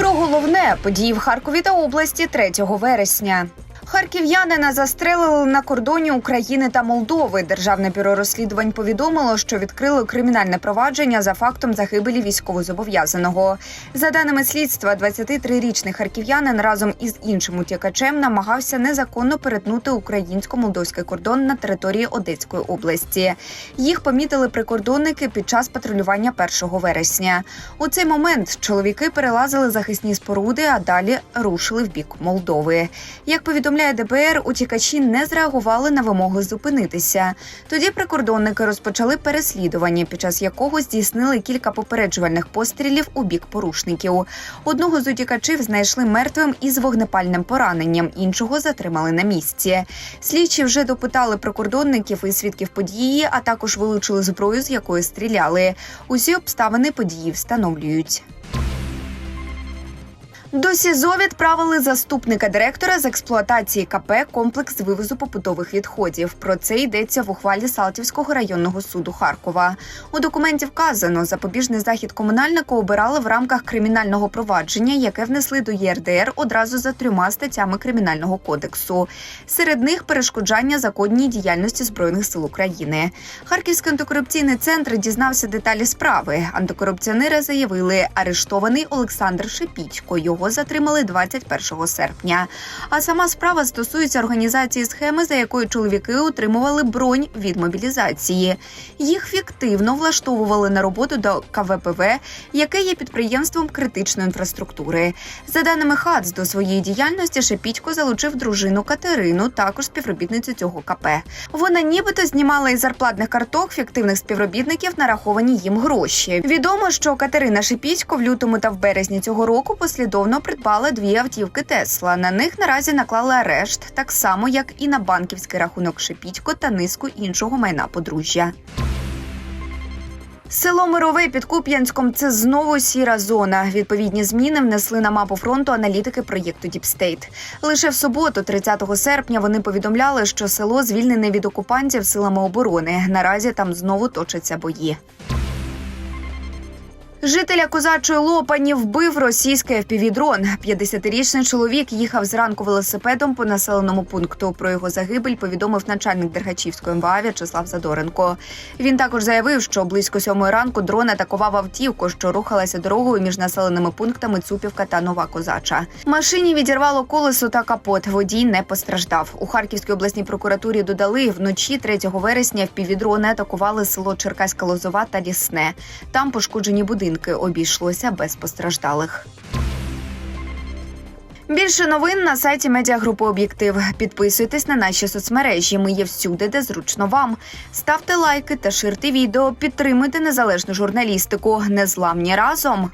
Про головне події в Харкові та області 3 вересня. Харків'янина застрелили на кордоні України та Молдови. Державне бюро розслідувань повідомило, що відкрило кримінальне провадження за фактом загибелі військовозобов'язаного. За даними слідства, 23-річний харків'янин разом із іншим утікачем намагався незаконно перетнути українсько-молдовський кордон на території Одеської області. Їх помітили прикордонники під час патрулювання 1 вересня. У цей момент чоловіки перелазили захисні споруди, а далі рушили в бік Молдови. Як повідомляє ДБР, утікачі не зреагували на вимоги зупинитися. Тоді прикордонники розпочали переслідування, під час якого здійснили кілька попереджувальних пострілів у бік порушників. Одного з утікачів знайшли мертвим із вогнепальним пораненням, іншого затримали на місці. Слідчі вже допитали прикордонників і свідків події, а також вилучили зброю, з якої стріляли. Усі обставини події встановлюють. До СІЗО відправили заступника директора з експлуатації КП комплекс вивозу побутових відходів. Про це йдеться в ухвалі Салтівського районного суду Харкова. У документі вказано, запобіжний захід комунальника обирали в рамках кримінального провадження, яке внесли до ЄРДР одразу за трьома статтями кримінального кодексу. Серед них перешкоджання законній діяльності збройних сил України. Харківський антикорупційний центр дізнався деталі справи. Антикорупціонери заявили, арештований Олександр Шепітько. Його затримали 21 серпня. А сама справа стосується організації схеми, за якою чоловіки отримували бронь від мобілізації. Їх фіктивно влаштовували на роботу до КВПВ, яке є підприємством критичної інфраструктури. За даними ХАЦ, до своєї діяльності Шепітько залучив дружину Катерину, також співробітницю цього КП. Вона нібито знімала із зарплатних карток фіктивних співробітників нараховані їм гроші. Відомо, що Катерина Шепітько в лютому та в березні цього року послідовно придбала дві автівки Тесла. На них наразі наклали арешт, так само як і на банківський рахунок Шепітько та низку іншого майна подружжя. Село Мирове під Куп'янськом це знову сіра зона. Відповідні зміни внесли на мапу фронту аналітики проєкту Діпстейт. Лише в суботу, 30 серпня, вони повідомляли, що село звільнене від окупантів силами оборони. Наразі там знову точаться бої. Жителя козачої Лопані вбив російський FPV-дрон. 50-річний чоловік їхав зранку велосипедом по населеному пункту. Про його загибель повідомив начальник Дергачівської МВА В'ячеслав Задоренко. Він також заявив, що близько сьомої ранку дрон атакував автівку, що рухалася дорогою між населеними пунктами Цупівка та Нова Козача. Машині відірвало колесо та капот. Водій не постраждав. У Харківській обласній прокуратурі додали вночі 3 вересня FPV-дрони атакували село Черкаська Лозова та Лісне. Там пошкоджені будинки обійшлося без постраждалих. Більше новин на сайті медіагрупи Об'єктив. Підписуйтесь на наші соцмережі. Ми є всюди, де зручно вам. Ставте лайки та ширте відео. Підтримуйте незалежну журналістику. Незламні разом.